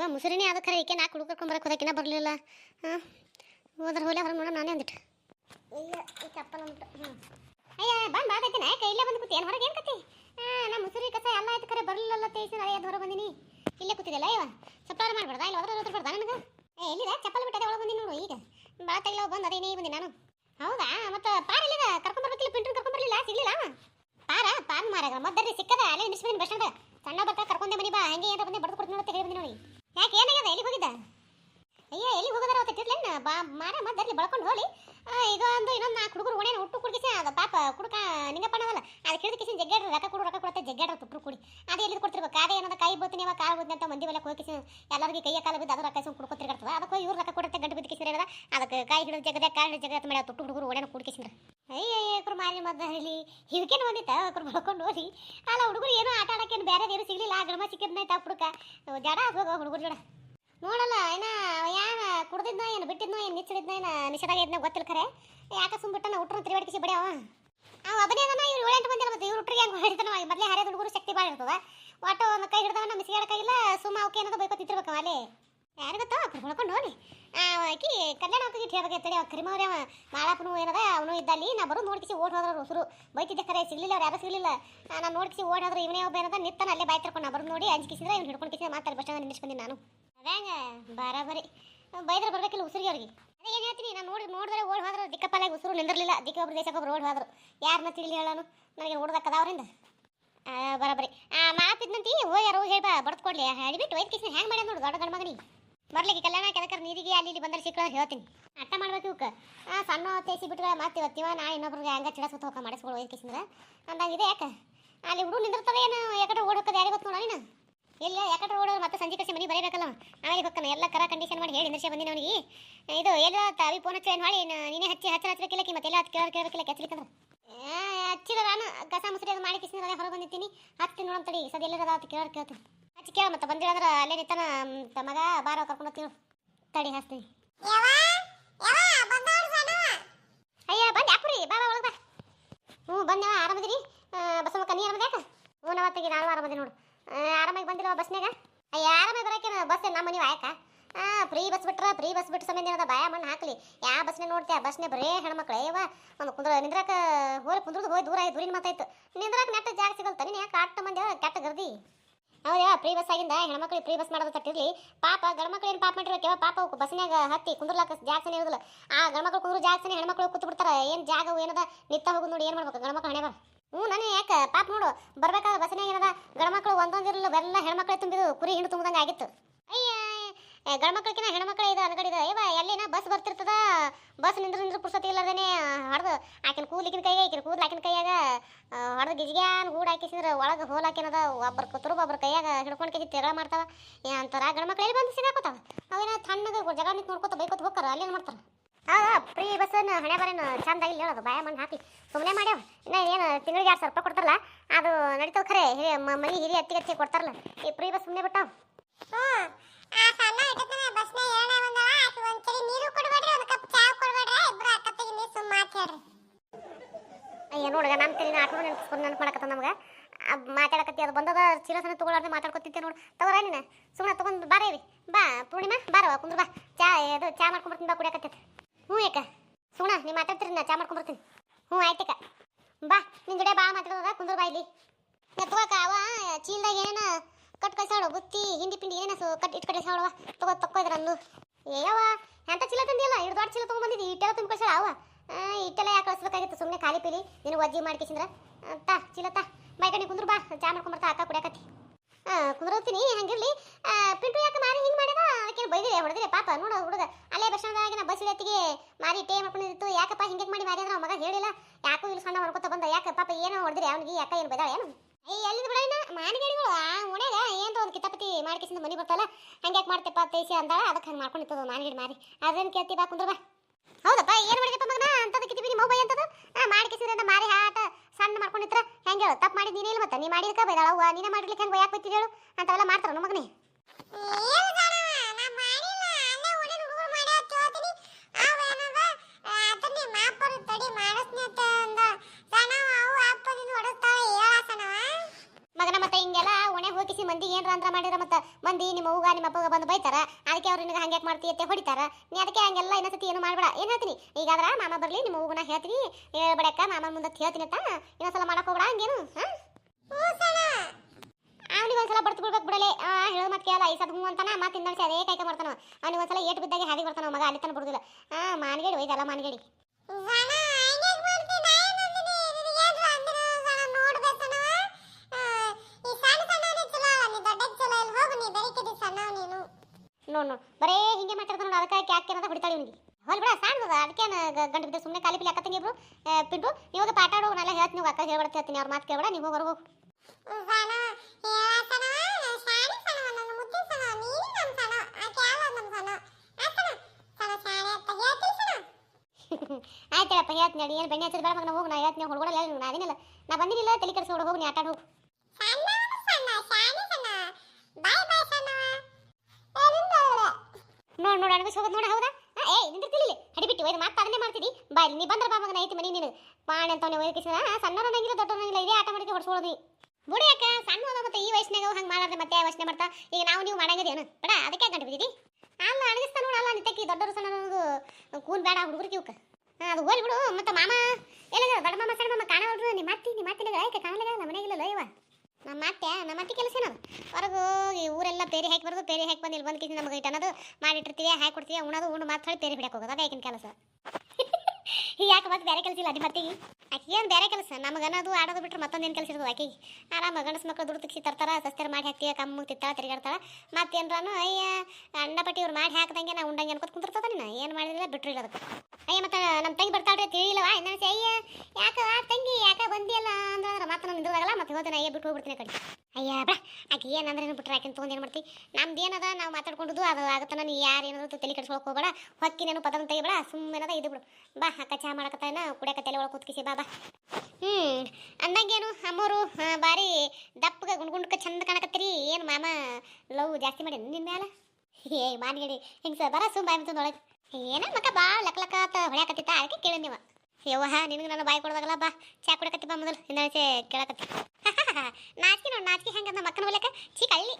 ಇವ ಮುಸುರಿನೇ ಆದ ಖರೆ ಈಕೆ ನಾಲ್ಕು ಹುಡುಕರ್ಕೊಂಡ್ ಬರಕ್ಕೆ ಹೋದಕ್ಕಿನ್ನ ಬರಲಿಲ್ಲ. ಹಾಂ? ಹೋದ್ರೆ ಹೋಲೆ ಹೊರಗೆ ನೋಡೋಣ ನಾನೇ ಅಂದಿಟ್ಟು ಇಲ್ಲ ಈ ಚಪ್ಪಲ್ ಅಂದ್ಬಿಟ್ಟು ಹ್ಞೂ ಅಯ್ಯ ಬಂದು ಬಾದೈತಿನ ಯಾಕೆ ಇಲ್ಲೇ ಬಂದು ಕೂತಿ. ಏನು ಹೊರಗೆ ಏನು ಕತ್ತಿ ಹಾಂ ನಮ್ಮ ಮುಸುರಿ ಕಸ ಎಲ್ಲ ಆಯ್ತು ಖರೆ ಬರಲಿಲ್ಲ ತೇಸಿ ಅದೇ ಹೊರ ಬಂದಿನಿ. ಇಲ್ಲೇ ಕೂತಿದ್ದಲ್ಲ ಇವ ಸಪ್ಲಾರ ಮಾಡ್ಬಾರ್ದಾ ಇಲ್ಲ ಹೋದ್ರೆ ಹೋದ್ರೆ ಬರ್ದಾ ನನಗೆ? ಏ, ಎಲ್ಲಿದೆ? ಚಪ್ಪಲ್ ಬಿಟ್ಟದೆ, ಒಳಗೆ ಬಂದಿನಿ ನೋಡು ಈಗ. ಭಾಳ ತೆಗಿಲ್ಲ ಬಂದು ಅದೇ ನೀ ಬಂದಿ ನಾನು. ಹೌದಾ? ಮತ್ತೆ ಪಾರ್ ಇಲ್ಲ ಕರ್ಕೊಂಬರ್ಬೇಕಿಲ್ಲ ಪಿಂಟ್ರು ಕರ್ಕೊಂಬರ್ಲಿಲ್ಲ ಸಿಗ್ಲಿಲ್ಲ ಪಾರ? ಪಾನ್ ಮಾರಾಗ ಮದ್ದರಿ ಸಿಕ್ಕದ. ಅಲ್ಲೇ ನಿಮಿಷ ಬಸ್ ಸ್ಟ್ಯಾಂಡ್ ಸಣ್ಣ ಬರ್ತಾ ಕರ್ಕೊಂಡೆ ಬನ್ನಿ ಬಾ. ಹಂಗೆ ಏನಾರ ಬಂದೆ, ಬಡ್ದು ಕೊಡ್ತೀನಿ ಅಂತ ಹೇಳಿ ಬಂದಿ ನೋಡಿ. ಯಾಕೆ, ಏನಾಗ್ಯದ? ಎಲ್ಲಿ ಹೋಗಿದ್ದ? ಅಯ್ಯ ಎಲ್ಲಿ ಹೋಗದಾರ ಅವತ್ತು? ತಿರ್ಲೇನ ಬಾ ಮಾರ ಮದ್ದರ್ಲಿ ಬಳ್ಕೊಂಡು ಹೋಗಿ ಇದು ಒಂದು ಇನ್ನೊಂದು ನಾಲ್ಕು ಹುಡುಗರು ಓಣೇನ ಹುಟ್ಟು ಕುಡ್ಕಿಸಿ, ಅದು ಪಾಪ ಕುಡ್ಕ ನಿಂಗಪ್ಪನವಲ್ಲ ಅದಕ್ಕೆ ಹಿಡಿದು ಕಿಸಿನ ಜಗ್ಗಾಡ್ರು ರೊಕ್ಕ ಕೊಡು, ರೊಕ್ಕ ಕೊಡುತ್ತೆ ಜಗ್ಗಾಡ್ರು ತುಟ್ರು ಕುಡಿ. ಅದು ಎಲ್ಲಿ ಕೊಡ್ತಿರ್ಬೇಕು. ಅದೇ ಏನದ ಕೈ ಬೋತೀನಿ ಅವ ಕಾಲು ಬೋತೀನಿ ಅಂತ ಮಂದಿ ಹೋಗಿಸಿ ಎಲ್ಲರಿಗೆ ಕೈಯ ಕಾಲ ಬಿದ್ದು ಅದು ರೊಕ್ಕ ಸುಮ್ ಕುಡ್ಕೊತಿರ್ಗಾಡ್ತದ ಅದಕ್ಕೆ ಇವ್ರು ರೊಕ್ಕ ಕೊಡುತ್ತೆ, ಗಂಟು ಬಿದ್ದು ಕಿಸಿರ ಅದಕ್ಕೆ ಕಾಯಿ ಹಿಡಿದು ಜಗದ ಕಾಯಿ ಹಿಡಿದು ಜಗದ ಮೇಲೆ ತುಟ್ಟು ಹುಡುಗರು ಓಣೇನ ಕುಡ್ಕಿಸಿದ್ರ. ಅಯ್ಯ ಕುರು ಮಾರಿ ಮದ್ದು ಹೇಳಿ ಇವಕ್ಕೇನು ಬಂದಿತ್ತ? ಅವ್ರು ಮಾಡ್ಕೊಂಡು ಹೋಗಿ ಅಲ್ಲ, ಹುಡುಗರು ಏನೋ ಆಟ ಬೇರೆ ಏನು ಆ ಗಣಮ ಸಿಕ್ಕಿದ್ನೈತ ಹುಡುಕ ಜಡ ಹೋಗ ಹುಡುಗರು ಜಡ. ನೋಡಲ್ಲ, ಏನ ಏನು ಕುಡ್ದಿದ್ನೋ ಏನು, ಬಿಟ್ಟಿದ್ನೋ ಏನು ನಿಚ್ಚಿಡಿದ್ನೋ ಏನು ನಿಷೇಧಾಗ ಗೊತ್ತಿಲ್ಲ ಖರೆ. ಯಾಕೆ ಸುಮ್ಬಿಟ್ಟನ ಹುಟ್ಟರು ತಿರುಗಾಡಿಸಿ ಬಡಿಯವ ಅವ. ಒಬ್ಬನೇ ಅದನ್ನ ಇವ್ರು ಏಳೆಂಟು ಮಂದಿ ಮತ್ತೆ ಇವ್ರು ಹುಟ್ಟರಿಗೆ ಹೆಂಗೆ ಹಿಡಿತಾನ ಮೊದಲೇ ಹರಿದ ಹುಡುಗರು ಶಕ್ತಿ ಭಾಳ ಇರ್ತದ. ಒಟ್ಟು ಒಂದು ಕೈ ಹಿಡ್ದವನ ಮಿಸಿಗಾಡಕ್ಕಾಗಿಲ್ಲ ಸುಮ್ಮ ಅವಕ್ಕೆ ಏನದ ಬೈಕೋ ತಿಂತಿರ್ಬೇಕು ಅಲ್ಲಿ. ಯಾರು ಗೊತ್ತಾ? ಹೊಳ್ಕೊಂಡು ಹೋಗಿ ಆಕಿ ಕಲ್ಯಾಣ ಹೋಗಿ ಹೇಳ್ಬೇಕಾಗ್ತದೆ ಅವ ಕರಿಮವ್ರಿ ಅವ ಮಾಳಪ್ಪನು ಏನದ, ಅವನು ಇದ್ದಲ್ಲಿ ನಾ ಬರೋ ನೋಡ್ಕಿಸಿ ಓಡ್ ಹೋದ್ರು ಉಸುರು. ಬೈತಿದ್ದೆ ಕರೆ, ಸಿಗ್ಲಿಲ್ಲ ಅವ್ರು ಯಾರು ಸಿಗ್ಲಿಲ್ಲ. ನಾನು ನೋಡ್ಕಿಸಿ ಓಡ್ ಹೋದ್ರೆ, ಇವನೇ ಒಬ್ಬ ಏನದ ನಿತ್ತನ ಅಲ್ಲೇ ಬಾಯ್ ತರ್ಕೊಂಡು ನಾ ಬರೋದು ನೋಡಿ ಅಂಜಿಕಿಸಿದ್ರೆ ಇವ್ನು ಹಿಡ್ಕೊಂಡು ಕಿಸಿ ಮಾತಾಡಿ, ಬಸ್ ಸ್ಟ್ಯಾಂಡ್ ನಿಲ್ಲಿಸ್ಕೊಂಡಿ ನಾನು. ಅದಂಗ ಬರಾಬರಿ. ಬೈದ್ರೆ ಬರಬೇಕಿಲ್ಲ ಉಸಿರಿಗೆ ಅವ್ರಿಗೆ. ಅದೇ ಏನು ಹೇಳ್ತೀನಿ, ನಾನು ನೋಡಿ, ನೋಡಿದ್ರೆ ಓಡ್ ಹೋದ್ರೆ ದಿಕ್ಕಪ್ಪಲಾಗಿ ಉಸಿರು ನಿಂದಿರಲಿಲ್ಲ ದಿಕ್ಕ ಒಬ್ರು ದೇಶಕ್ಕೊಬ್ರು ಓಡ್ ಹೋದ್ರು. ಯಾರನ್ನ ತಿಳಿಲಿ ಹೇಳೋನು? ನನಗೆ ಓಡ್ದಕ್ಕದ ಅವರಿಂದ. ಬರಬರಿ. ಆ, ಮಾತಿದ್ನಂತಿ ಹೋಗ್ಯಾರ ಹೋಗಿ ಹೇಳ್ಬಾ, ಬಡ್ದು ಕೊಡ್ಲಿ. ಹೇಳಿಬಿಟ್ಟು ವೈದ್ಯ ಕಿಸಿನ ಹ್ಯಾಂಗೆ ಮಾಡ್ಯಾನ ನೋಡು, ದೊಡ್ಡ ಗಂಡ ಮಗನಿ ಬರ್ಲಿಕ್ಕೆ ಕಲ್ಯಾಣ ಕೆದಕರ್ ನೀರಿಗೆ ಅಲ್ಲಿ ಇಲ್ಲಿ ಬಂದ್ರೆ ಸಿಕ್ಕಳ ಹೇಳ್ತೀನಿ. ಅರ್ಥ ಮಾಡ್ಬೇಕು ಇವಕ್ಕೆ ಸಣ್ಣ ತೇಸಿ ಬಿಟ್ರೆ ಮತ್ತೆ ಇವತ್ತಿವ ನಾ ಇನ್ನೊಬ್ರಿಗೆ ಹಂಗೆ ಚಿಡಸ್ಕೊತ ಹೋಗ ಮಾಡಿಸ್ಕೊಳ್ಳೋ ವೈದ್ಯ ಅಂದಾಗ ಇದೆ ಯಾಕೆ? ಅಲ್ಲಿ ಹುಡುಗ ನಿಂದಿರ್ತವೆ ಏನು? ಯಾಕಡೆ ಓಡೋಕದ ಯಾರಿಗೆ ಗೊತ್ತು ನೋಡ ನೀನು? ಇಲ್ಲ ಯಾಕಡೆ ಓಡೋದು ಮತ್ತೆ ಸಂಜೆ ಕಸಿ ಮನೆ ಬರೀಬೇಕಲ್ಲ ಆಮೇಲೆ ಹೋಗ್ತಾನೆ, ಎಲ್ಲ ಕರ ಕಂಡೀಷನ್ ಮಾಡಿ ಹೇಳಿ ನಿಮಿಷ ಬಂದಿನ ಅವನಿಗೆ ಇದು ಎಲ್ಲ ತಾವಿ ಫೋನ್ ಹಚ್ಚಿ ಮಾಡಿ, ನ- ನೀನೇ ಹಚ್ಚಿ ಹಚ್ಚ ಹಚ್ಚಬೇಕಿಲ್ಲ ಮತ್ತೆ ಎಲ್ಲ ಹತ್ತು ಕೇಳೋರು ಕೇಳಬೇಕಿಲ್ಲ ಕೆಚ್ಚಲಿಕ್ಕಂದ್ರೆ ಹಚ್ಚಿದ ನಾನು, ಕಸ ಮುಸ್ರಿ ಅದು ಮಾಡಿ ಕಿಸಿನ ಹೊರಗೆ ಬಂದಿರ್ತೀನಿ ಹತ್ತಿ ನೋಡೋಣ ತಡಿ ಸದ ಎಲ್ಲರದ ಕೇಳೋರು ಕೇಳ್ತೀನಿ. ಕೇಳ ಮತ್ತೆ ಬಂದಿರ ಅಂದ್ರೆ ಅಲ್ಲೇ ನಿಂತಾನ ಮಗ ಬಾರ ಕರ್ಕೊಂಡು ಹೋಗ್ತೀನಿ ತಡಿ ಹಾಸ್ತೀನಿ ಅಯ್ಯ ಬಂದೆ ಯಾಕ್ರಿ ಬಾ ಬಾ ಒಳಗೆ ಬಾ. ಹ್ಞೂ ಬಂದೆವ ಆರಾಮದಿರಿ ಬಸಮ್ಮ ನೀ ಆರಾಮದ ಯಾಕ? ಹ್ಞೂ ನವತ್ತಿಗೆ ನಾನು ಆರಾಮದಿ ನೋಡು. ಆರಾಮಾಗಿ ಬಂದಿಲ್ಲ ಬಸ್ನಾಗ ಅಯ್ಯ ಆರಾಮಾಗಿ ಬರೋಕೆ ಬಸ್ ನಮ್ಮ ಮನೆ ಆಯಕ? ಆ ಫ್ರೀ ಬಸ್ ಬಿಟ್ರ ಫ್ರೀ ಬಸ್ ಬಿಟ್ಟು ಸಂಬಂಧ ಏನದ ಬಾಯ ಮಣ್ಣು ಹಾಕ್ಲಿ. ಯಾವ ಬಸ್ನೇ ನೋಡ್ತೀಯ ಬಸ್ನೇ ಬರೇ ಹೆಣ್ಮಕ್ಳು. ಅಯ್ಯವ ಒಂದು ಕುಂದ್ರ ನಿಂದ್ರಾಕ ಹೋಗಿ ಕುಂದ್ರದು ಹೋಗಿ ದೂರ ಆಯ್ತು ದೂರಿನ ಮಾತಾಯ್ತು ನಿಂದ್ರಾಕ ನೆಟ್ಟ ಜಾಗ ಸಿಗಲ್ತ? ನೀನು ಯಾಕೆ ಆಟ ಮಂದಿ ಕೆಟ್ಟ ಗರ್ದಿ? ಹೌದಾ ಪ್ರೀ ಬಸ್ ಆಗಿಂದ ಹೆಣ್ಮಕ್ಳಿಗೆ ಪ್ರೀ ಬಸ್ ಮಾಡೋದು ತಟ್ಟಿರ್ಲಿ. ಪಾಪ, ಗಂಡ್ಮಕ್ಳು ಏನು ಪಾಪ ಮಾಡಿರ್ಬೇಕವ ಪಾಪ ಅವಕ್ಕೆ ಬಸ್ನಾಗ ಹತ್ತಿ ಕುಂದ್ರಲಾಕ ಜಾಗಸನೇ ಇರೋದಿಲ್ಲ. ಆ ಗಂಡ್ಮಕ್ಳು ಕುಂದ್ರು ಜಾಗಸನೇ ಹೆಣ್ಮಕ್ಳು ಕೂತ್ ಬಿಡ್ತಾರೆ. ಏನು ಜಾಗ ಏನದ? ನಿತ್ತ ಹೋಗು ನೋಡಿ ಏನು ಮಾಡ್ಬೇಕು? ಗಂಡ್ಮಕ್ಳು ಹಣೆ ಬರ ಹ್ಞೂ ನಾನು ಯಾಕೆ? ಪಾಪ ನೋಡು, ಬರ್ಬೇಕಾದ್ರೆ ಬಸ್ನಾಗ ಏನದ? ಗಂಡ್ಮಕ್ಳು ಒಂದೊಂದಿರಲ್ಲ ಎಲ್ಲ ಹೆಣ್ಮಕ್ಳು ತುಂಬಿದು ಕುರಿ ಹಿಂಡು ತುಂಬಿದಂಗೆ ಆಗಿತ್ತು. ಅಯ್ಯ ಗಂಡ್ಮಕ್ಳಿಗಿನ ಹೆಣ್ಮಕ್ಳು ಇದು ಅನ್ಗಡಿದ ಇವ ಎಲ್ಲಿನ ಬಸ್ ಬರ್ತಿರ್ತದ? ಬಸ್ ನಿಂದ್ರ ನಿಂದ್ರ ಪುರ್ಸತಿ ಇಲ್ಲದೇನೆ ಹೊಡೆದು. ಆಕಿನ ಕೂದಲಿಕಿನ ಕೈಯಾಗ ಈಕಿನ ಕೂದಲು ಆಕಿನ ಕೈಯಾಗ ಹೊಡೆದು ಗಿಜ್ಗ್ಯಾನ್ ಗೂಡು ಹಾಕಿಸಿದ್ರೆ ಒಳಗೆ ಹೋಲ್ ಹಾಕಿನದ ಒಬ್ಬರು ಕೂತರು ಒಬ್ರ ಕೈಯಾಗ ಹಿಡ್ಕೊಂಡು ಕೆಜಿ ತೆಗಳ ಮಾಡ್ತಾವ. ಅಂತಾರ ಗಂಡ್ಮಕ್ಳು ಎಲ್ಲಿ ಬಂದು ಸಿಗಾಕೋತಾವ. ಅವೇನ ತಣ್ಣಗೆ ಜಗ ನಿಂತು ನೋಡ್ಕೊತ ಬೈಕೋತ ಹೋಗ್ತಾರ ಅಲ್ಲೇನು ಮಾಡ್ತಾರ? ಹೌದಾ ಫ್ರೀ ಬಸ್ಸನ್ನು ಹಣೆ ಬರೇನು ಚಂದಾಗಿ ಹೇಳೋದು, ಬಾಯ ಮಣ್ಣು ಹಾಕಿ. ಸುಮ್ಮನೆ ಮಾಡ್ಯಾವ. ಇನ್ನ ಏನು ತಿಂಗಳಿಗೆ ಎರಡು ಸಾವಿರ ರೂಪಾಯಿ ಕೊಡ್ತಾರಲ್ಲ, ಅದು ನಡೀತಾವ ಖರೆ, ಹಿರಿಯ ಮನೆ ಹಿರಿಯ ಅತ್ತಿಗೆ ಅತ್ತಿಗೆ ಕೊಡ್ತಾರಲ್ಲ, ಈ ಫ್ರೀ ಬಸ್ ಸುಮ್ಮನೆ ಬಿಟ್ಟಾವ. ಮಾತಾಡ್ರಿ ಅಯ್ಯ ನೋಡ್ಗ ನಮ್ಮ ತಲೆ ಆಟೋ ನೆನ್ಸ್ಕೊಂಡು ನೆನಪು ನಮ್ಗೆ. ಮಾತಾಡಕತ್ತಿ, ಅದು ಬಂದದ ಸಣ್ಣ ತಗೊಳ್ಳಾರ್ದೆ ಮಾತಾಡ್ಕೊತಿದ್ದೆ ನೋಡು. ತಗೋರ ನೀನು? ಸುಮ್ಮನೆ ತಗೊಂಡು ಬಾರೇವಿ ಬಾ, ಪೂರ್ಣಿಮಾ ಬಾರವ ಕುಂದ್ರ ಬಾ. ಚಾ, ಇದು ಚಾ ಮಾಡ್ಕೊಂಡ್ಬರ್ತೀನಿ ಬಾ ಕುಡಿಯಕತ್ತೈತೆ ಹ್ಞೂ ಏಕ. ಸುಣ ನೀ ಮಾತಾಡ್ತೀರಿ, ನಾ ಚಾ ಮಾಡ್ಕೊಂಡ್ಬರ್ತೀನಿ ಹ್ಞೂ ಆಯ್ತಕ್ಕ ಬಾ ನಿನ್ನ ಜೊತೆ ಬಾ ಮಾತಾಡೋದ, ಕುಂದ್ರ ಬಾ ಇಲ್ಲಿ. ತಗೋಕ, ಅವ, ಚೀಲ್ದಾಗ ಏನೇನ ಕಟ್ ಕಳ್ಸಾಳು ಬುತ್ತಿ, ಹಿಂಡಿ ಪಿಂಡಿ ಏನೇನ ಸು, ಕಟ್ ಇಟ್ಟು ಕಳಿಸಾಳವ ತಗೋ ತಕ್ಕೋ ಇದ್ರ ಅಂದು ಏಯವ ಎಂತ ಚೀಲ ತಂದಿಲ್ಲ ಇಷ್ಟು ದೊಡ್ಡ ಚೀಲ ತೊಗೊಂಬಂದಿದ್ದಿ ಇಟ್ಟೆಲ್ಲ ತುಂಬ ಕಳ್ಸಾಳ ಅವ. ಇಟ್ಟೆಲ್ಲ ಯಾಕೆ ಕಳಿಸ್ಬೇಕಾಗಿತ್ತು? ಸುಮ್ಮನೆ ಖಾಲಿ ಪೀಲಿ. ನಿನಗೆ ವಜ್ಜಿ ಮಾಡ್ಕೇಸಿಂದ್ರ? ತಾ, ಚೀಲ, ತಾ. ಬೈಕಣಿ ಕುಂದ್ರು ಬಾ. ಚಾ ಮಾಡ್ಕೊಂಬರ್ತಾ ಅಕ್ಕ ಕುಡಿಯಾಕತ್ತಿ ಕುಂದ್ರತೀನಿ, ಹಂಗಿರ್ಲಿ. ಪಿಂಟು ಯಾಕೆ ಮಾರಿ ಹಿಂಗೆ ಮಾಡ್ಯದ? ಅದಕ್ಕೆ ಬೈದಿರಿ ಹೊಡೆದಿರಿ ಪಾಪ. ನೋಡು ಹುಡುಗ. ಅಲ್ಲೇ ಬಸ್ ಸ್ಟ್ಯಾಂಡ್ದಾಗಿನ ಬಸ್ ಇಡತ್ತಿಗೆ ಮಾರಿ ಟೇ ಮಾಡ್ಕೊಂಡಿತ್ತು ಯಾಕಪ್ಪ ಹಿಂಗೆ ಮಾಡಿ ಮಾರಿ ಅಂದ್ರೆ? ಮಗ ಹೇಳಿಲ್ಲ. ಯಾಕೋ ಇಲ್ಲಿ ಸಣ್ಣ ಹೊಡ್ಕೊತ ಬಂದ. ಯಾಕೆ ಪಾಪ ಏನೋ ಹೊಡೆದಿರಿ ಅವ್ನಿಗೆ ಯಾಕ ಏನು ಬೈದಾಳ ಏನು? ಏ, ಎಲ್ಲಿಂದ ಇನ್ನ ಮಾನಿಗಾಡಿಗಳು, ಆ, ಓಣ್ಯಾಗ ಏನು ಒಂದು ಕಿತಾಪತಿ ಮಾಡ್ಕೇಸಿಂದ ಮನೆ ಬರ್ತಲ್ಲ ಹಂಗೆ ಯಾಕೆ ತೇಸಿ ಅಂದಾಳ. ಅದಕ್ಕೆ ಹಂಗೆ ಮಾಡ್ಕೊಂಡಿತ್ತು ಮಾನಿಗಿಡ ಮಾರಿ. ಅದೇನು ಕೇಳ್ತಿ ಬಾ, ಕುಂದ್ರ ಬಾ. ಹೌದಪ್ಪ, ಏನು ಮಾಡಿದಪ್ಪ ಮಗನ? ಅಂತದ ಕಿತಿಬಿನಿ ನಿಮ್ಮ ಬೈ ಅಂತದ ಆ ಮಾಡ್ಕಿಸಿದ್ರೆ ಮಾರಿ ಹಾಟ ಸಣ್ಣ ಮಾಡ್ಕೊಂಡಿತ್ರ ಹೆಂಗೆ ಹೇಳು? ತಪ್ಪು ಮಾಡಿದ ನೀನೇ ಇಲ್ಲ ಮತ್ತೆ? ನೀ ಮಾಡಿರ್ಕ ಬೈದಾಳ ಅವ್ವ? ನೀನೇ ಮಾಡಿರ್ಲಿಕ್ಕೆ ಹೆಂಗೆ ಯಾಕೆ ಬೈತಿದ್ ಹೇಳು? ಅಂತೆಲ್ಲ ಮಾಡ್ತಾರ ಮಗನೇ ಏನು ಜಾಣವ ನಾ ಮಾಡಿಲ್ಲ ಅಲ್ಲೇ ಓಡಿನ ಹುಡುಗರು ಮಾಡಿ ಅಂತ ಹೇಳ್ತೀನಿ ಅವ ಏನದ ಅದನ್ನೇ ಮಾಪರು ತಡಿ ಮಾಡಿಸ್ನಿ ಅಂತ ಅಂದ ಸಣ್ಣವ ಅವು ಅಪ್ಪದಿಂದ ಹೊಡೆಸ್ತಾಳೆ ಹೇಳ ಸಣ್ಣವ ಮಗನ ಮತ್ತೆ ಹಿಂಗೆಲ್ಲ ಒಣೆ ಹೋಗಿಸಿ ಮಂದಿ ಏನ್ರ ಅಂದ್ರ ಮಾಡಿದ್ರ ಮತ್ತ ಮಂದಿ ನಿಮ್ಮ ಅವ್ಗ ನಿಮ್ಮ ಅಪ್ಪಗ ಬಂದು ಬೈತಾರ. ಅದಕ್ಕೆ ಅವ್ರು ನಿನಗೆ ಹಂಗ್ಯಾಕ್ ಮಾಡ್ತಿ ಅಂತ ಹೊಡಿತಾರ. ನೀ ಅದಕ್ಕೆ ಹಂಗೆಲ್ಲ ಇನ್ನೊಂದ್ಸತಿ ಏನು ಮಾಡ್ಬೇಡ. ಏನ್ ಹೇಳ್ತೀನಿ? ಈಗಾದ್ರ ಮಾಮ ಬರ್ಲಿ ನಿಮ್ಮ ಅವ್ಗನ ಹೇಳ್ತೀನಿ. ಹೇಳ್ಬೇಡಕ್ಕ ಮಾಮ ಮುಂದೆ ಹೇಳ್ತೀನಿ ಅಂತ ಇನ್ನೊಂದ್ಸಲ ಮಾಡಕ್ ಹೋಗ್ಬೇಡ ಹಂಗೇನು? ಹಾ? ಅವ್ನಿಗೆ ಒಂದ್ಸಲ ಬಡ್ತು ಬಿಡ್ಬೇಕು ಬಿಡಲೆ. ಹೇಳೋ ಮತ್ತೆ ಕೇಳಲ್ಲ. ಈ ಸದ್ ಹ್ಞೂ ಅಂತಾನ ಮತ್ತೆ ಇನ್ನೊಂದ್ಸಲ ಅದೇ ಕೈಕ ಮಾಡ್ತಾನ ಅವನಿಗೆ ಒಂದ್ಸಲ ಏಟ್ ಬಿದ್ದಾಗ ಹಾದಿ ಬರ್ತಾನ ಮಗ ಅಲ್ಲಿ ತನ ಬಿಡುದಿಲ್ಲ. ಆ ಮಾನ್ಗೇಡಿ ಒಯ್ದಲ್ಲ ಮಾನ್ಗೇಡಿ. ನೋಡ್ ಬರೇ ಹಿಂಗೆ ಮಾತಾಡ್ತಾನ ನೋಡು ಅದಕ್ಕೆ ಕ್ಯಾಕ್ ಏನದ ಹೊಡಿತಾಳೆ ಇವನಿಗೆ. ಹೊಲ್ ಬಿಡ ಸಾಣ್ದದ ಅದಕ್ಕೆ ಗಂಟು ಬಿದ್ದ ಸುಮ್ಮನೆ ಕಾಲಿ ಪಿಲಿ ಅಕ್ಕ ಇಬ್ರು ಪಿಂಟು ನೀವು ಪಾಠ ಆಡೋ ನಾಳೆ ಹೇಳ್ತೀನಿ ಅಕ್ಕ ಹೇಳ್ಬಿಡ್ತ ಹೇಳ್ತೀನಿ, ಅವ್ರ ಮಾತು ಕೇಳ್ಬೇಡ ನೀವು ಹೋಗಿ ಹೋಗು. ಆಯ್ತು ಹೇಳಪ್ಪ ಹೇಳ್ತೀನಿ ಏನು ಬೆಣ್ಣೆ ಹಚ್ಚಿದ ಬೇಡ ಮಗ ಹೋಗು, ನಾ ಹೇಳ್ತೀನಿ ಹೊಡ್ಕೊಡಲ್ಲ ನಾ ಅದಿನಲ್ಲ ನಾ ಬಂದಿನಿಲ್ಲ, ತಲೆ ಕೆಡಿಸಿ ಹೋಗಿ ನೀ ಆಟ ಹೋಗು ಸಣ್ಣವನು ಸಣ್ಣ ಶಾಣೆ ಸಣ ಬಾಯ್ ಬಾಯ್ ಸಣ್ಣವ ಏನಿಲ್ಲ ನೋಡ್ ನೋಡ್ ಅನ್ಬಿಸ್ ಹೋಗೋದು ನೋಡ, ಹೌದಾ? ಏ ನಿಂದಿರ್ತಿಲ್ಲ ಹಡಿಬಿಟ್ಟು ಒಯ್ದು ಮತ್ತೆ ಅದನ್ನೇ ಮಾಡ್ತೀರಿ ಬಾ ನೀ ಬಂದ್ರ ಬಾ ಮಗನ, ಐತಿ ಮನಿ ನೀನು. ಪಾಣೆ ಅಂತ ನೀವು ಒಯ್ಕಿಸಿದ ಸಣ್ಣವರಂಗಿಲ್ಲ ದೊಡ್ಡವರಂಗಿಲ್ಲ ಇದೇ ಆಟ ಮಾಡಿಕೆ ಹೊಡ್ಸ್ಕೊಳ್ಳೋದು. ಬುಡಿ ಅಕ್ಕ ಸಣ್ಣ ಅದ ಮತ್ತೆ ಈ ವಯಸ್ಸಿನಾಗ ಹಂಗೆ ಮಾಡಾರ್ದೆ, ಮತ್ತೆ ವಯಸ್ಸಿನ ಮಾಡ್ತಾ? ಈಗ ನಾವು ನೀವು ಮಾಡಂಗಿದೇನು ಬೇಡ, ಅದಕ್ಕೆ ಗಂಟು ಬಿದ್ದೀರಿ ಅಲ್ಲ ಅಡಗಿಸ್ತಾ ನೋಡಲ್ಲ ನಿತ್ತಕ್ಕಿ ದೊಡ್ಡವರು ಸಣ್ಣ ಅನ್ನೋದು ಕೂನ್ ಬೇಡ, ಹುಡುಗರಿಗೆ ಇವಕ್ಕೆ ಅದು ಹೋಲಿ ಬಿಡು, ಮತ್ತೆ ಮಾಮ. ಎಲ್ಲ ದೊಡ್ಡ ಮಾಮ, ಸಣ್ಣ ಮಾಮ, ಕಾಣವಲ್ರು? ನಿಮ್ಮ ಅತ್ತಿ, ನಿಮ್ಮ ಅತ್ತಿನ ಆಯ್ಕೆ ಕಾಣಲಿಲ್ಲ ಮನೆಗಿಲ್ಲ ಇವ ನಮ್ಮ ಅತ್ತೆ ನಮ್ಮ ಅತ್ತೆ ಕೆಲಸ ಏನದು? ಹೊರಗೆ ಹೋಗಿ ಊರೆಲ್ಲ ಪೇರಿ ಹಾಕಿ ಬರೋದು, ಪೇರಿ ಹಾಕಿ ಬಂದು ಇಲ್ಲಿ ಬಂದು ಕಿಸಿ ನಮಗೆ ಇಟ್ಟು ಅನ್ನೋದು ಮಾಡಿಟ್ಟಿರ್ತೀವಿ ಹಾಕಿ ಕೊಡ್ತೀವಿ ಉಣೋದು ಉಂಡು ಮಾತು ಹೇಳಿ ಪೇರಿ ಬಿಡಕ್ಕೆ ಹೋಗೋದು, ಅದೇ ಆಕಿನ ಕೆಲಸ. ಯಾಕೆ ಮತ್ತೆ ಬೇರೆ ಕೆಲಸ ಇಲ್ಲ ಅದೇ ಅತ್ತಿಗೆ ಆಕೆ ಏನು ಬೇರೆ ಕೆಲಸ? ನಮಗೆ ಅನ್ನೋದು ಆಡೋದು ಬಿಟ್ರೆ ಮತ್ತೊಂದೇನು ಕೆಲಸ ಇರೋದು ಆಕೆಗೆ? ಆರಾಮ ಗಂಡಸ ಮಕ್ಕಳು ದುಡ್ಡು ತಿಕ್ಸಿ ತರ್ತಾರ ಸಸ್ತರ ಮಾಡಿ ಹಾಕ್ತೀವಿ ಕಮ್ಮು ತಿತ್ತಾಳ, ತಿರುಗಾಡ್ತಾಳ. ಮತ್ತೇನ್ರಾನು ಅಯ್ಯ ಅಂಡಪಟ್ಟಿ ಇವ್ರು ಮಾಡಿ ಹಾಕ್ದಂಗೆ ನಾವು ಉಂಡಂಗೆ ಅನ್ಕೋತ ಕುಂತಿರ್ತದ ನೀನು? ಏನು ಮಾಡಿದ್ರೆ ಬಿಟ್ರು ಇಲ್ಲ ಅದಕ್ಕೆ. ಮತ್ತೆ ನಮ್ಮ ತಂಗಿ ಬರ್ತಾಳ್ರಿ ತಿಳಿಲ್ಲವ ನನ್ನ ಅಯ್ಯ ತಂಗಿ? ಯಾಕ ಬಂದಿಯಲ್ಲ ಅಂದ್ರೆ ಮತ್ತೆ ನಾನು ನಿಂದ್ರಾಗಲ್ಲ ಮತ್ತೆ ಹೋದ್ರೆ ಅಯ್ಯ ಬಿಟ್ಟು ಹೋಗ್ಬಿಡ್ತೀನಿ ಕಡೆ. ಅಯ್ಯ ಬಾ ಆಕೆ ಏನಂದ್ರೆ ಏನು ಬಿಟ್ರೆ ಆಕಿನ ತೊಗೊಂಡು ಏನು ಮಾಡ್ತಿ? ನಮ್ದು ಏನದ? ನಾವು ಮಾತಾಡ್ಕೊಂಡುದು ಅದು ಆಗತನ ನೀ ಯಾರು ಏನಾದ್ರು ತಲೆ ಕೆಡ್ಸ್ಕೊಳಕ್ ಹೋಗ್ಬೇಡ. ಹೊಕ್ಕಿನೇನು ಪದನ ತೆಗಿಬೇಡ. ಸುಮ್ಮನೆ ಇದು ಬಿಡು. ಬಾ, ಅಕ್ಕ ಚಾ ಮಾಡಕತ್ತಾನ ಕುಡಿಯಕ ತಲೆ ಒಳಗೆ ಕೂತ್ಕಿಸಿ, ಬಾ ಬಾ. ಹ್ಞೂ ಅಂದಂಗೇನು? ಅಮ್ಮೋರು ಭಾರಿ ದಪ್ಪಗ ಗುಂಡ್ಗುಂಡ್ಕ ಚಂದ ಕಾಣಕತ್ತೀರಿ? ಏನು ಮಾಮ, ಲವ್ ಜಾಸ್ತಿ ಮಾಡಿ ನಿನ್ನ ಮ್ಯಾಲ? ಏ ಮಾನ್ಗಡಿ ಹಿಂಗೆ ಸರ್? ಬರ ಸುಮ್ಮ ಬಾಯಿ ಒಳಗೆ ಏನ ಮಕ್ಕ ಬಾ, ಲಕ್ ಲಕ್ಕ ಅಂತ ಹೊಳ್ಯಾಕತ್ತಿತ್ತ ಅದಕ್ಕೆ ಕೇಳಿ ನೀವು. ಯವ್ವ, ನಿನಗೆ ನಾನು ಬಾಯಿ ಕೊಡ್ದಾಗಲ್ಲ, ಬಾ. ಚಾ ಕುಡಕತ್ತಿ ಬಾ ಮೊದಲು. ಇನ್ನೊಂದು ಕೇಳಕತ್ತಿ. ನಾಚಿಕೆ ನೋಡಿ, ನಾಚಿಕೆ ಹೆಂಗೆ ನಮ್ಮ ಮಕ್ಕನ ಹೊಲಕ ಚೀ ಕಳ್ಳಿ